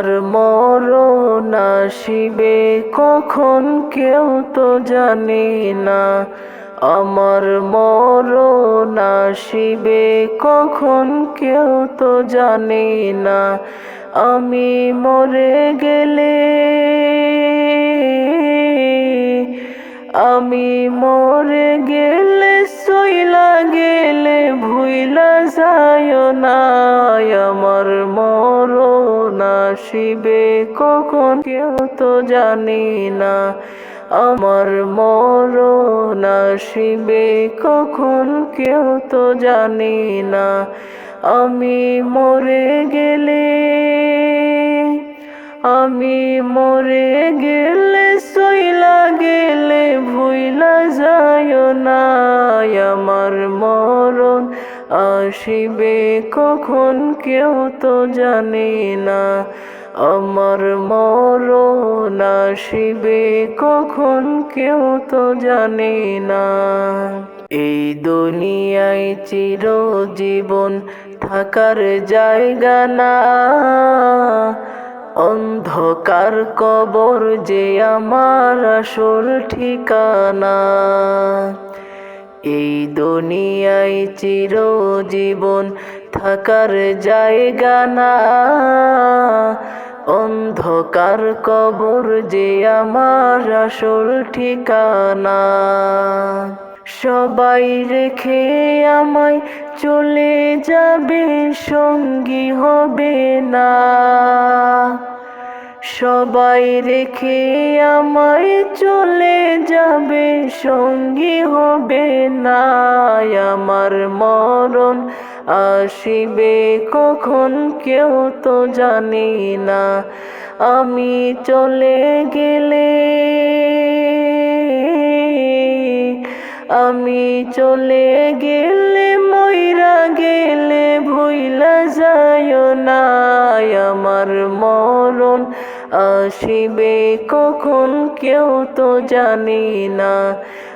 আমার মরণ আসিবে, কখন কেউ তো জানে না। আমার মরণ আসিবে, কখন কেউ তো জানে না। আমি মরে গেলে, আমি মরে গেলে সইলা গেলে ভুইলা যায় না। আসিবে কখন কেউ তো জানি না। আমার মরণ আসিবে কখন কেউ তো জানি না। আমি মরে গেলে, আমি মরে গেলে, সইলা গেলে ভুইলা যায় না। আমার মরণ আসিবে কখন কেউ তো জানে না। আমার মরণ আসিবে কখন কেউ তো জানে না। এই দুনিয়ায় চিরজীবন থাকার জায়গা না। অন্ধকার কবর যে আমার আসল ঠিকানা। এই দুনিয়ায় চিরজীবন থাকার জায়গা না। অন্ধকার কবর যে আমার আসল ঠিকানা। সবাই রেখে আমায় চলে যাবে, সঙ্গী হবে না। সবাই রেখে আমায় চলে যাবে, সঙ্গী হবে না। আমার মরণ আসিবে কখন কেউ তো জানি না। আমি চলে গেলে, আমি চলে গেলে ময়রা গেলে ভুইলা যায় না। আমার মরণ আসিবে কখন কেউ তো জানি না।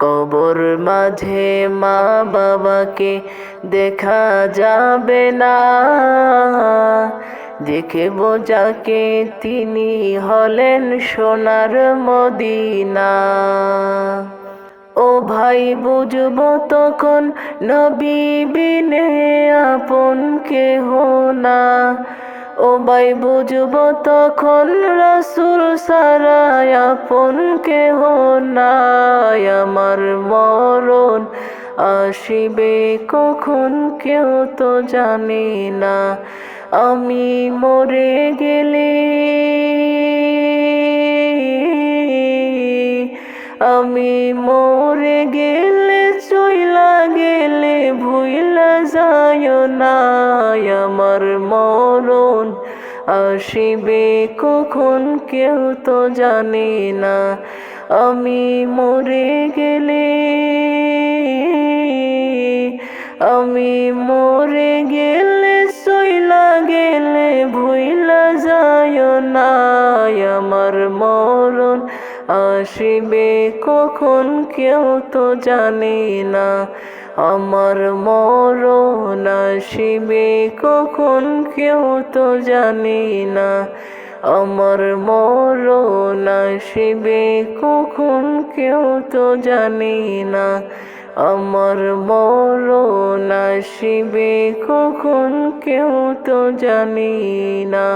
কবর মাঝে মা বাবাকে দেখা যাবে না। দেখব যাকে তিনি হলেন সোনার মদিনা। ও ভাই, বুঝব তখন নবী বিনে আপন কেহ না। ও ভাই বুঝব তখন রসুল সারায় আপন কেহ নাই। আমার মরণ আসিবে কখন কেউ তো জানে না। আমি মরে গেলে আমি মরে গেলে চইলা গেলে ভুইলা যায় না। আমার মরণ। আসিবে কখন কেউ তো জানে না। আমি মরে গেলে, আমি মরে গেলে সইলা গেলে ভুইলা যায় না আমার মরণ আসিবে কখন কেউ তো জানে না। আমার মরণ আসিবে কখন কেউ তো জানে না। আমার মরণ আসিবে কখন কেউ তো জানে না। আমার মরণ আসিবে কখন কেউ তো জানি না।